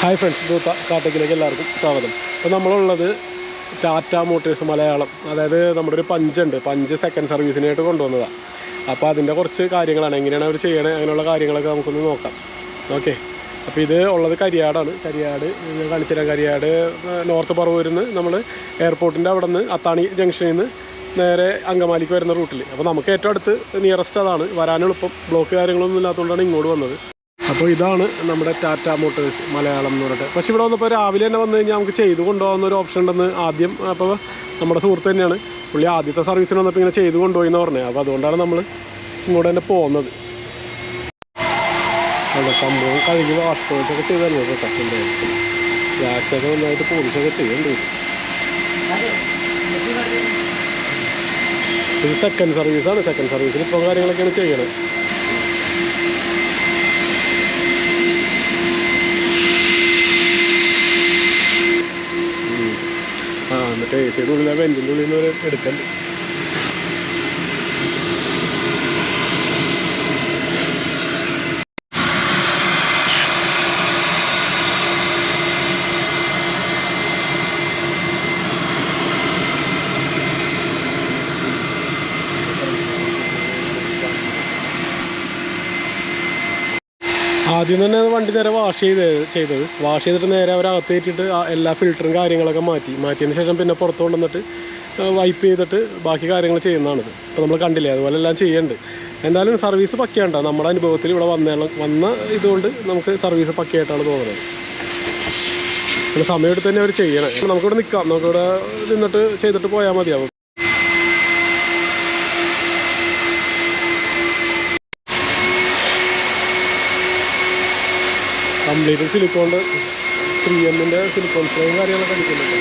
Hi friends ഇത് കാട്ടേക്കിലേക്ക് എല്ലാവർക്കും സ്വാഗതം. അപ്പോൾ നമ്മളുള്ളത് ടാറ്റ മോട്ടേഴ്സ് മലയാളം. അതായത് നമ്മുടെ ഒരു പഞ്ചുണ്ട് പഞ്ച് സെക്കൻഡ് സർവീസിനായിട്ട് കൊണ്ടുവന്നതാണ് അപ്പോൾ അതിന്റെ കുറച്ച് കാര്യങ്ങളാണ്. എങ്ങനെയാണ് അവർ ചെയ്യണത് അങ്ങനെയുള്ള കാര്യങ്ങളൊക്കെ നമുക്കൊന്ന് നോക്കാം. ഓക്കെ അപ്പോൾ ഇത് ഉള്ളത് കരിയാടാണ്. കരിയാട് ഞാൻ കാണിച്ചു തരാം. കരിയാട് നോർത്ത് പറവൂരിൽ നിന്ന് നമ്മൾ എയർപോർട്ടിന്റെ അവിടെ നിന്ന് അത്താണി ജംഗ്ഷനിൽ നിന്ന് നേരെ അങ്കമാലിക്ക് വരുന്ന റൂട്ടിൽ അപ്പോൾ നമുക്ക് ഏറ്റവും അടുത്ത് നിയറസ്റ്റ് അതാണ്. വരാൻ എളുപ്പം. ബ്ലോക്ക് കാര്യങ്ങളൊന്നും ഇല്ലാത്തതുകൊണ്ടാണ് ഇങ്ങോട്ട് വന്നത്. അപ്പോൾ ഇതാണ് നമ്മുടെ ടാറ്റ മോട്ടോഴ്സ് മലയാളം എന്ന് പറഞ്ഞിട്ട്. പക്ഷേ ഇവിടെ വന്നപ്പോൾ രാവിലെ തന്നെ വന്നു കഴിഞ്ഞാൽ നമുക്ക് ചെയ്തു കൊണ്ടുപോകുന്ന ഒരു ഓപ്ഷൻ ഉണ്ടെന്ന് ആദ്യം അപ്പോൾ നമ്മുടെ സുഹൃത്ത് തന്നെയാണ് പുള്ളി ആദ്യത്തെ സർവീസിന് വന്നപ്പോൾ ഇങ്ങനെ ചെയ്തു കൊണ്ടുപോയി എന്ന് പറഞ്ഞത്. അപ്പോൾ അതുകൊണ്ടാണ് നമ്മൾ ഇങ്ങോട്ട് തന്നെ പോകുന്നത്. അല്ല സംഭവം കഴുകി വാഷ് പോയിട്ടൊക്കെ ചെയ്ത് തരുന്നത് കേട്ടോ. ഗ്യാസൊക്കെ നന്നായിട്ട് പോളിഷൊക്കെ ചെയ്യുന്നുണ്ട് ഇത് സെക്കൻഡ് സർവീസാണ് സെക്കൻഡ് സർവീസിൽ ഇപ്പോൾ കാര്യങ്ങളൊക്കെയാണ് ചെയ്യണത് ആ എന്നിട്ട് എ സിയുടെ ഉള്ളിൽ വെന്റിന്റെ ഉള്ളിൽ നിന്ന് എടുക്കണ്ട് ആദ്യം തന്നെ വണ്ടി നേരെ വാഷ് ചെയ്ത് ചെയ്തത്. വാഷ് ചെയ്തിട്ട് നേരെ അവരകത്ത് കയറ്റിയിട്ട് എല്ലാ ഫിൽറ്ററും കാര്യങ്ങളൊക്കെ മാറ്റി. മാറ്റിയതിന് ശേഷം പിന്നെ പുറത്ത് കൊണ്ടുവന്നിട്ട് വൈപ്പ് ചെയ്തിട്ട് ബാക്കി കാര്യങ്ങൾ ചെയ്യുന്നതാണിത്. അപ്പോൾ നമ്മൾ കണ്ടില്ലേ അതുപോലെ എല്ലാം ചെയ്യുന്നുണ്ട് എന്തായാലും സർവീസ് പക്കയുണ്ടോ. നമ്മുടെ അനുഭവത്തിൽ ഇവിടെ വന്ന വന്ന ഇതുകൊണ്ട് നമുക്ക് സർവീസ് പക്കയായിട്ടാണ് തോന്നുന്നത്. പിന്നെ സമയമെടുത്ത് തന്നെ അവർ ചെയ്യണം. നമുക്കിവിടെ നിൽക്കാം നമുക്കിവിടെ നിന്നിട്ട് ചെയ്തിട്ട് പോയാൽ മതിയാവും. കംപ്ലീറ്റ് സിലിക്കോണ്ട് ത്രീ എമ്മിന്റെ സിലിക്കോൺ ഫ്രെയിം കാര്യങ്ങളൊക്കെ അടിക്കുന്നുണ്ട്.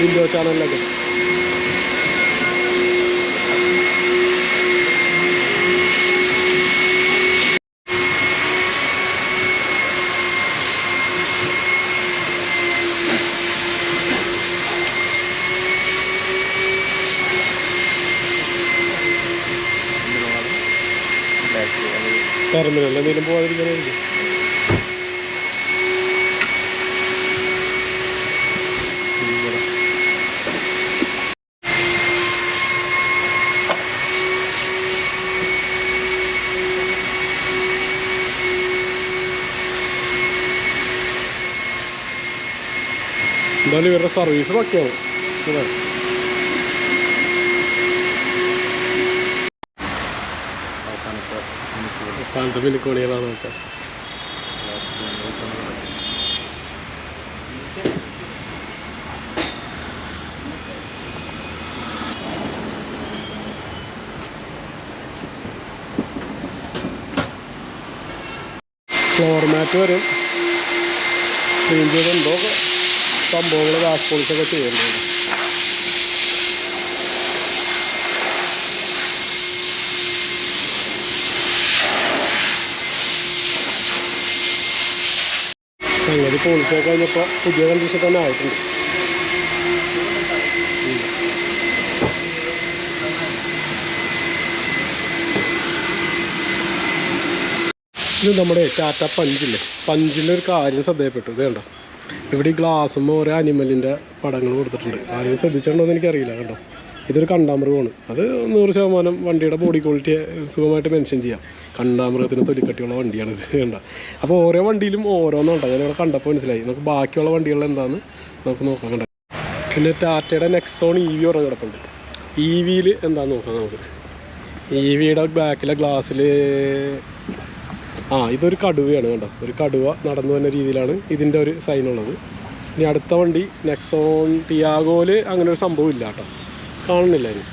വിൻഡോ ചാനലിലൊക്കെ ടെർമിനൽ എന്തെങ്കിലും പോകാതിരിക്കാനായിരിക്കും. എന്തായാലും ഇവരുടെ സർവീസ് ഒക്കെയാവും. അവസാനത്തെ മിനിക്കോണികളാണ് നോക്കാം ഫ്ലോർ മാറ്റ് വരും. ക്ലീൻ ചെയ്തെന്തോ സംഭവങ്ങൾ വാഷ് പോളിഷൊക്കെ ചെയ്യുന്നുണ്ട്. സംഗതി പോളിച്ചൊക്കെ കഴിഞ്ഞപ്പോൾ പുതിയ കണ്ടീഷൻ തന്നെ ആയിട്ടുണ്ട്. ഇത് നമ്മുടെ ടാറ്റ പഞ്ചില്ലേ? പഞ്ചിന്റെ ഒരു കാര്യം ശ്രദ്ധയപ്പെട്ടു ഇത് കണ്ടോ? ഇവിടെ ഈ ഗ്ലാസ്സുമ്പോൾ ഓരോ അനിമലിന്റെ പടങ്ങൾ കൊടുത്തിട്ടുണ്ട്. ആരും ശ്രദ്ധിച്ചിട്ടുണ്ടോ എന്ന് എനിക്കറിയില്ല കണ്ടോ? ഇതൊരു കണ്ടാമൃഗമാണ്. അത് നൂറ് ശതമാനം വണ്ടിയുടെ ബോഡി ക്വാളിറ്റി സുഖമായിട്ട് മെൻഷൻ ചെയ്യാം. കണ്ടാമൃഗത്തിന് തൊലിക്കട്ടിയുള്ള വണ്ടിയാണ് ഇത് കണ്ട? അപ്പോൾ ഓരോ വണ്ടിയിലും ഓരോന്നുണ്ടോ ഞാനിവിടെ കണ്ടപ്പോൾ മനസ്സിലായി. നമുക്ക് ബാക്കിയുള്ള വണ്ടികളിൽ എന്താണെന്ന് നമുക്ക് നോക്കാം കണ്ട? പിന്നെ ടാറ്റയുടെ നെക്സോൺ ഇ വി ഉറങ്ങി കിടപ്പുണ്ട്. ഇ വിയിൽ എന്താണെന്ന് നോക്കാം നമുക്ക്. ഇ വിയുടെ ബാക്കിലെ ഗ്ലാസ്സിൽ ആ ഇതൊരു കടുവയാണ് കണ്ടോ? ഒരു കടുവ നടന്നു വന്ന രീതിയിലാണ് ഇതിന്റെ ഒരു സൈൻ ഉള്ളത്. ഇനി അടുത്ത വണ്ടി നെക്സോൺ ടിയാഗോയിൽ അങ്ങനെ ഒരു സംഭവം ഇല്ല കേട്ടോ. കാണുന്നില്ല ഇനി.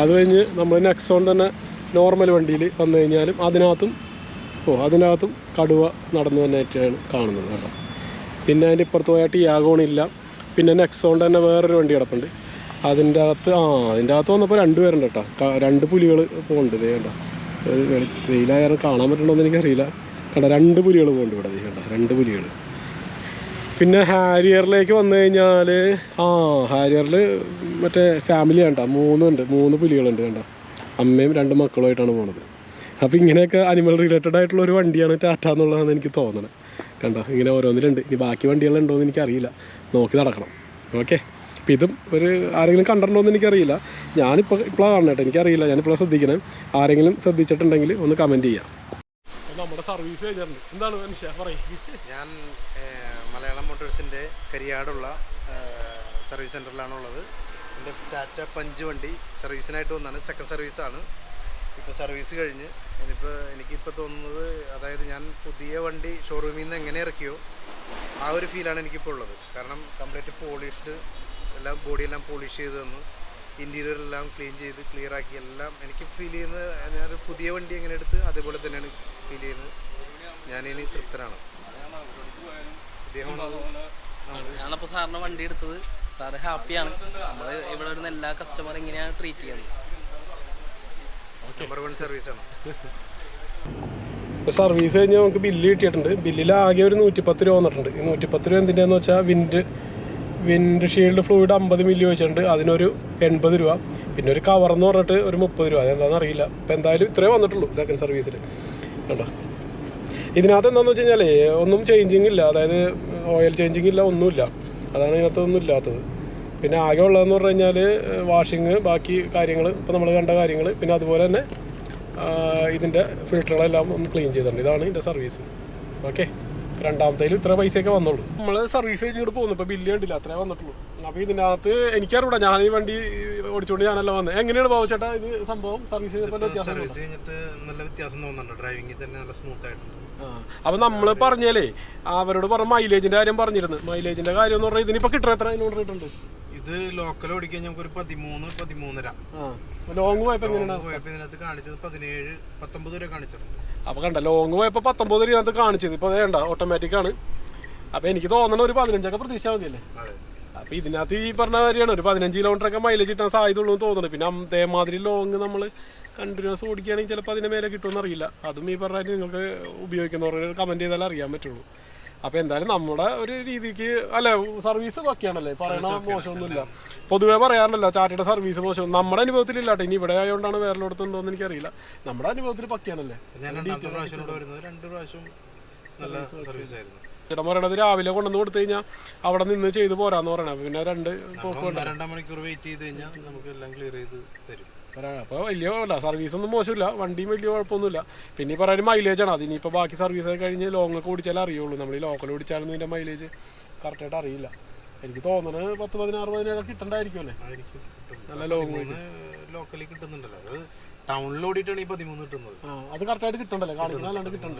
അത് കഴിഞ്ഞ് നമ്മൾ നെക്സോൺ തന്നെ നോർമൽ വണ്ടിയിൽ വന്നു കഴിഞ്ഞാലും അതിനകത്തും ഓ അതിനകത്തും കടുവ നടന്നു വന്നായിട്ടാണ് കാണുന്നത് കേട്ടോ. പിന്നെ അതിന്റെ ഇപ്പുറത്ത് പോയാൽ ടിയാഗോണില്ല പിന്നെ നെക്സോൺ തന്നെ വേറൊരു വണ്ടി കിടപ്പുണ്ട്. അതിന്റെ അകത്ത് ആ അതിന്റെ അകത്ത് വന്നപ്പോൾ രണ്ട് പേരുണ്ട് കേട്ടോ രണ്ട് പുലികൾ പോകുന്നുണ്ട് ഇതേ കണ്ടോ. വെളി- കാണാൻ പറ്റണമെന്ന് എനിക്കറിയില്ല. കണ്ടോ രണ്ട് പുലികൾ പോകുന്നുണ്ട് ഇവിടെ നീ രണ്ട് പുലികൾ പിന്നെ ഹാരിയറിലേക്ക് വന്നു കഴിഞ്ഞാൽ ആ ഹാരിയറിൽ മറ്റേ ഫാമിലി കണ്ട മൂന്നുണ്ട് മൂന്ന് പുലികളുണ്ട് കണ്ട. അമ്മയും രണ്ട് മക്കളുമായിട്ടാണ് പോണത്. അപ്പോൾ ഇങ്ങനെയൊക്കെ അനിമൽ റിലേറ്റഡ് ആയിട്ടുള്ള ഒരു വണ്ടിയാണ് ടാറ്റ എന്നുള്ളതാണ് എനിക്ക് തോന്നുന്നത് കണ്ടോ ഇങ്ങനെ ഓരോന്നിലുണ്ട്. ഇനി ബാക്കി വണ്ടികളുണ്ടോ എന്ന് എനിക്കറിയില്ല. നോക്കി നടക്കണം. ഓക്കെ അപ്പം ഇതും ഒരു ആരെങ്കിലും കണ്ടിട്ടുണ്ടോ എന്ന് എനിക്കറിയില്ല. ഞാനിപ്പോൾ ഇപ്പോഴാണ് കാണണം കേട്ടോ. എനിക്കറിയില്ല. ഞാനിപ്പോഴാണ് ശ്രദ്ധിക്കണേ. ആരെങ്കിലും ശ്രദ്ധിച്ചിട്ടുണ്ടെങ്കിൽ ഒന്ന് കമന്റ് ചെയ്യാം. നമ്മുടെ സർവീസ് കഴിഞ്ഞിട്ടുണ്ട്. എന്താണ് മനുഷ്യ? പറയും. ഞാൻ മലയാളം മോട്ടോഴ്സിന്റെ കരിയാടുള്ള സർവീസ് സർവീസ് സെന്ററിലാണുള്ളത് എന്റെ ടാറ്റ പഞ്ച് വണ്ടി സർവീസിനായിട്ട് വന്നാണ്. സെക്കൻഡ് സർവീസാണ് ഇപ്പോൾ സർവീസ് കഴിഞ്ഞ് ഇനിയിപ്പോൾ എനിക്കിപ്പോൾ തോന്നുന്നത് അതായത് ഞാൻ പുതിയ വണ്ടി ഷോറൂമിൽ നിന്ന് എങ്ങനെ ഇറക്കിയോ ആ ഒരു ഫീലാണ് എനിക്കിപ്പോൾ ഉള്ളത്. കാരണം കംപ്ലീറ്റ് പോളിഷ്ഡ് എല്ലാം ബോഡി എല്ലാം പോളിഷ് ചെയ്ത് തന്നു. ഇന്റീരിയർ എല്ലാം ക്ലീൻ ചെയ്ത് ക്ലിയർ ആക്കി എല്ലാം എനിക്ക് ഫീൽ ചെയ്യുന്നത് ഞാനൊരു പുതിയ വണ്ടി എങ്ങനെ എടുത്ത് അതേപോലെ തന്നെയാണ് ഫീൽ ചെയ്യുന്നത്. ഞാനിനി തൃപ്തനാണ്. ഞാനപ്പോൾ സാറിന്റെ വണ്ടി എടുത്തത്. സാറ് ഹാപ്പിയാണ് നമ്മൾ ഇവിടെ വരുന്ന എല്ലാ കസ്റ്റമർ ഇങ്ങനെയാണ് ട്രീറ്റ് ചെയ്യുന്നത്. നമ്പർ വൺ സർവീസാണ് സർവീസ് കഴിഞ്ഞ് നമുക്ക് ബില്ല് കിട്ടിയിട്ടുണ്ട്. ബില്ലിൽ ആകെ ഒരു നൂറ്റിപ്പത്ത് രൂപ വന്നിട്ടുണ്ട്. ഈ നൂറ്റിപ്പത്ത് രൂപ എന്തിന്റെയെന്ന് വെച്ചാൽ വിൻഡ് വിൻഡ് ഷീൽഡ് ഫ്ലൂയിഡ് അമ്പത് മില്ലി വെച്ചിട്ടുണ്ട്. അതിനൊരു എൺപത് രൂപ. പിന്നെ ഒരു കവർ എന്ന് പറഞ്ഞിട്ട് ഒരു മുപ്പത് രൂപ. അതെന്താണെന്ന് അറിയില്ല. ഇപ്പം എന്തായാലും ഇത്രേ വന്നിട്ടുള്ളൂ സെക്കൻഡ് സർവീസിൽ കേട്ടോ ഇതിനകത്ത് എന്താണെന്ന് വെച്ച് കഴിഞ്ഞാൽ ഒന്നും ചേഞ്ചിങ് ഇല്ല. അതായത് ഓയിൽ ചേഞ്ചിങ് ഇല്ല ഒന്നുമില്ല. അതാണ് ഇതിനകത്ത് ഒന്നും ഇല്ലാത്തത്. പിന്നെ ആകെ ഉള്ളതെന്ന് പറഞ്ഞു കഴിഞ്ഞാൽ വാഷിങ് ബാക്കി കാര്യങ്ങൾ ഇപ്പോൾ നമ്മൾ കണ്ട കാര്യങ്ങൾ പിന്നെ അതുപോലെ തന്നെ ഇതിന്റെ ഫിൽറ്ററുകളെല്ലാം ഒന്ന് ക്ലീൻ ചെയ്തിട്ടുണ്ട്. ഇതാണ് ഇതിന്റെ സർവീസ് ഓക്കെ രണ്ടാമത്തേലും ഇത്ര പൈസയൊക്കെ വന്നുള്ളൂ നമ്മൾ സർവീസ് കഴിഞ്ഞിട്ട് പോകുന്നു. ഇപ്പോൾ ബില്ല് കണ്ടില്ല. അത്രേ വന്നിട്ടുള്ളൂ. അപ്പോൾ ഇതിനകത്ത് എനിക്കറിയൂടാ ഞാൻ ഈ വണ്ടി ഓടിച്ചുകൊണ്ട് ഞാനല്ല വന്നത് എങ്ങനെയാണ് ബാബുച്ചേട്ടാ ഇത് സംഭവം? സർവീസ് സർവീസ് കഴിഞ്ഞിട്ട് നല്ല വ്യത്യാസം തോന്നുന്നുണ്ട്. ഡ്രൈവിംഗിൽ തന്നെ നല്ല സ്മൂത്ത് ആയിട്ടുണ്ട്. അപ്പൊ നമ്മൾ പറഞ്ഞാലേ അവരോട് പറഞ്ഞ മൈലേജിന്റെ കാര്യം പറഞ്ഞിരുന്നു. മൈലേജിന്റെ കാര്യം എന്ന് പറഞ്ഞാൽ ഇതിനിപ്പോ കിട്ടണ എത്ര? കിലോമീറ്റർ കിട്ടുന്നുണ്ട് ഇത് ലോക്കൽ ഓടിക്കാൻ നമുക്ക് ഒരു പതിമൂന്ന് പതിമൂന്നര. ലോങ് പോയപ്പോ ഇതിനകത്ത് കാണിച്ചത് പതിനേഴ് പത്തൊമ്പത് രൂപ കാണിച്ചത്. അപ്പൊ കണ്ട ലോങ് പോയപ്പോ പത്തൊമ്പത് രൂപ കാണിച്ചത്. ഇപ്പൊ വേണ്ട ഓട്ടോമാറ്റിക് ആണ്. അപ്പൊ എനിക്ക് തോന്നണ ഒരു പതിനഞ്ചൊക്കെ പ്രതീക്ഷ മതിയല്ലേ? അതെ. അപ്പൊ ഇതിനകത്ത് ഈ പറഞ്ഞ കാര്യമാണ് ഒരു പതിനഞ്ച് കിലോമീറ്റർ ഒക്കെ മൈലേജ് കിട്ടാൻ സാധ്യത ഉള്ളൂ എന്ന് തോന്നുന്നു പിന്നെ അതേമാതിരി ലോങ് നമ്മൾ കണ്ടിന്യൂസ് ഓടിക്കുകയാണെങ്കിൽ ചിലപ്പോൾ അതിന് മേലെ കിട്ടുമെന്ന് അറിയില്ല. അതും ഈ പറഞ്ഞാൽ നിങ്ങൾക്ക് ഉപയോഗിക്കുന്നവർ കമന്റ് ചെയ്താലേ അറിയാൻ പറ്റുള്ളൂ. അപ്പൊ എന്തായാലും നമ്മുടെ ഒരു രീതിക്ക് അല്ലെ സർവീസ് ബാക്കിയാണല്ലേ പറയണ മോശമൊന്നുമില്ല. പൊതുവെ പറയാറുണ്ടല്ലോ ചാറ്റയുടെ സർവീസ് മോശം. നമ്മുടെ അനുഭവത്തിലില്ല ഇല്ലാട്ടെ ഇനി ഇവിടെ ആയതുകൊണ്ടാണ് വേറെ ഉണ്ടോ എന്ന് എനിക്കറിയില്ല. നമ്മുടെ അനുഭവത്തിൽ പക്കിയാണല്ലേ? ചേട്ടൻ പറയണത് രാവിലെ കൊണ്ടുവന്ന് കൊടുത്തു കഴിഞ്ഞാൽ അവിടെ നിന്ന് ചെയ്ത് പോരാന്ന് പറയണ. പിന്നെ രണ്ടാം മണിക്കൂർ വെയിറ്റ് ചെയ്ത് കഴിഞ്ഞാൽ നമുക്ക് എല്ലാം ക്ലിയർ ചെയ്ത് തരും. അപ്പോൾ വലിയ കുഴപ്പമില്ല. സർവീസ് ഒന്നും മോശമില്ല. വണ്ടിയും വലിയ കുഴപ്പമൊന്നുമില്ല. പിന്നെ ഈ പറയുന്ന മൈലേജ് ആണ്. അതിനിപ്പോൾ ബാക്കി സർവീസ് ഒക്കെ കഴിഞ്ഞ് ലോങ്ങൊക്കെ ഒക്കെ ഓടിച്ചാലേ അറിയുള്ളൂ. നമ്മൾ ഈ ലോക്കൽ ഓടിച്ചാലൊന്നും ഇതിന്റെ മൈലേജ് കറക്റ്റായിട്ട് അറിയില്ല. എനിക്ക് തോന്നുന്നത് പത്ത് പതിനാറ് പതിനേഴ് കിട്ടണ്ടായിരിക്കും അല്ലേ? ആയിരിക്കും നല്ല ലോങ് ലോക്കലി ലോക്കലിൽ കിട്ടുന്നുണ്ടല്ലോ. അത് ടൗണിൽ ഓടിയിട്ടാണ് ഈ പതിമൂന്ന് കിട്ടുന്നത്. അത് കറക്റ്റായിട്ട് കിട്ടണ്ടല്ലേ? കാണിക്കുന്ന അല്ലാണ്ട് കിട്ടണ്ട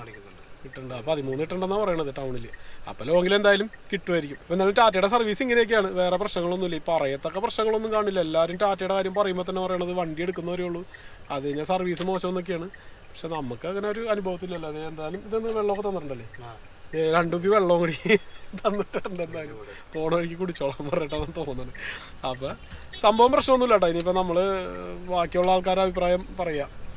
കിട്ടണ്ട അപ്പോൾ പതിമൂന്ന് കിട്ടണ്ടെന്നാണ് പറയണത് ടൗണിൽ അപ്പോൾ ലോങ്ങിൽ എന്തായാലും കിട്ടുമായിരിക്കും. അപ്പോൾ എന്നാലും ടാറ്റയുടെ സർവീസ് ഇങ്ങനെയൊക്കെയാണ്. വേറെ പ്രശ്നങ്ങളൊന്നുമില്ല. ഈ പറയത്തക്ക പ്രശ്നങ്ങളൊന്നും കാണില്ല. എല്ലാവരും ടാറ്റയുടെ കാര്യം പറയുമ്പോൾ തന്നെ പറയണത് വണ്ടി എടുക്കുന്നവരേ ഉള്ളൂ. അത് കഴിഞ്ഞാൽ സർവീസ് മോശം എന്നൊക്കെയാണ്. പക്ഷെ നമുക്ക് അങ്ങനെ ഒരു അനുഭവത്തില്ലല്ലോ. അത് എന്തായാലും ഇതൊന്ന് വെള്ളമൊക്കെ തന്നിട്ടുണ്ടല്ലേ? ആ. ഏ, രണ്ടു കുപ്പി വെള്ളം കൂടി തന്നിട്ടുണ്ട് എന്തായാലും. പോണ വഴിക്ക് കുടിച്ചോളാൻ പറഞ്ഞിട്ടാണ് തോന്നുന്നത്. അപ്പം സംഭവം പ്രശ്നമൊന്നുമില്ല കേട്ടോ. ഇനിയിപ്പോൾ നമ്മൾ ബാക്കിയുള്ള ആൾക്കാരുടെ അഭിപ്രായം പറയാം.